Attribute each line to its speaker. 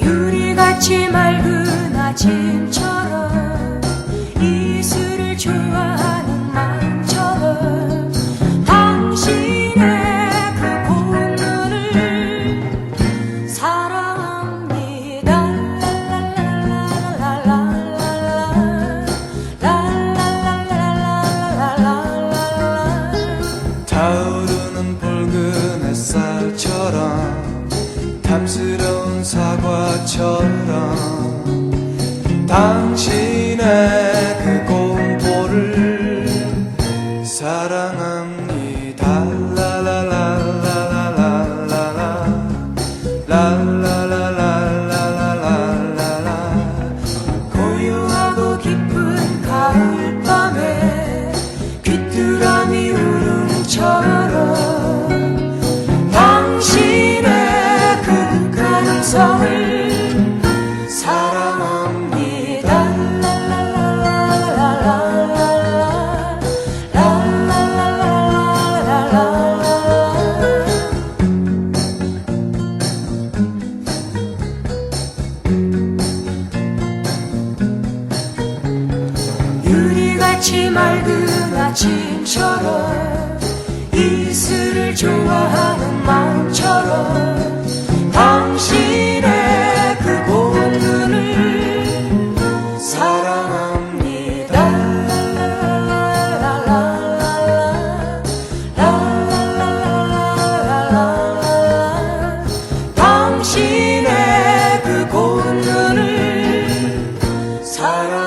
Speaker 1: 유리같이 맑은 아침처럼 이슬을 좋아하는 마음처럼 당신의 그 꽃눈을 사랑합니다.
Speaker 2: 타오르는 붉은 햇살처럼 새삼스러운 사과처럼 당신의
Speaker 1: 그 공포를
Speaker 2: 사랑합니다.
Speaker 1: 라라라라라라라. 가능성을 사랑합니다 유리같이 맑은 아침처럼 이슬을 좋아하는 tired.